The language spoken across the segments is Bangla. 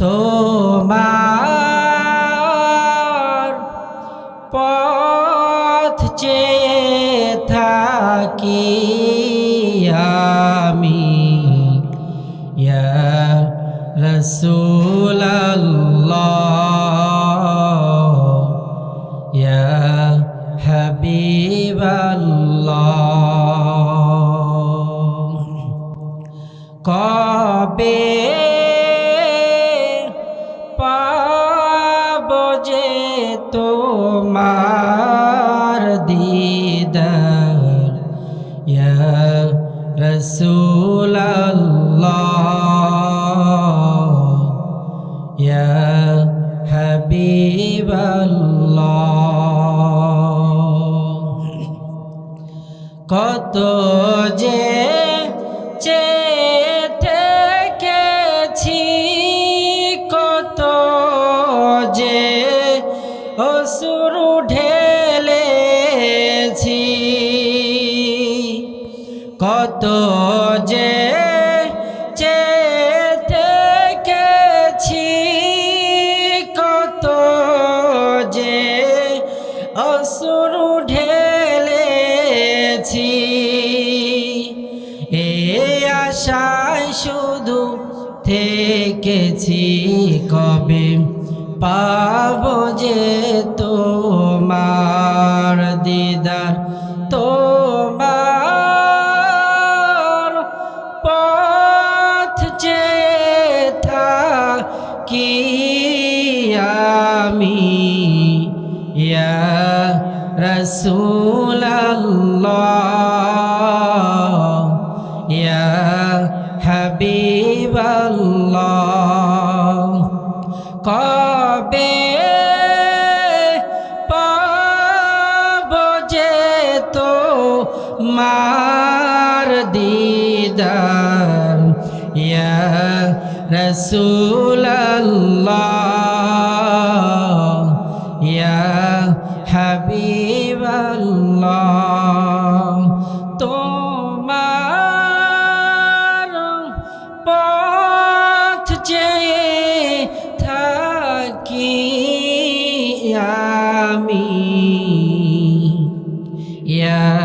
তোমার পথ চেয়ে থাকি আমি। রসুল হাবিব কবে তোমার দিদার। ইয়া রসুল ইয়া হাবিব কত যে কত যে থেকেছি কত যে অসুরু ঢেলেছি। এ আশায় শুধু থেকেছি, কবে পাব যে তোমার থাকি আমি? ইয়া রসুল ইয়া হাবিব কবে পাব যে তো মার رسول الله يا حبيب الله তোমার পথ যে থাকি আমি ইয়া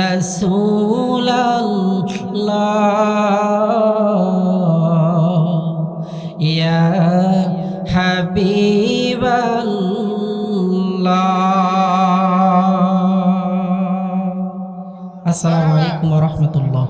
রাসূল আল্লাহ হাবিবাল্লাহ। আসসালামু আলাইকুম ওয়া রাহমাতুল্লাহ।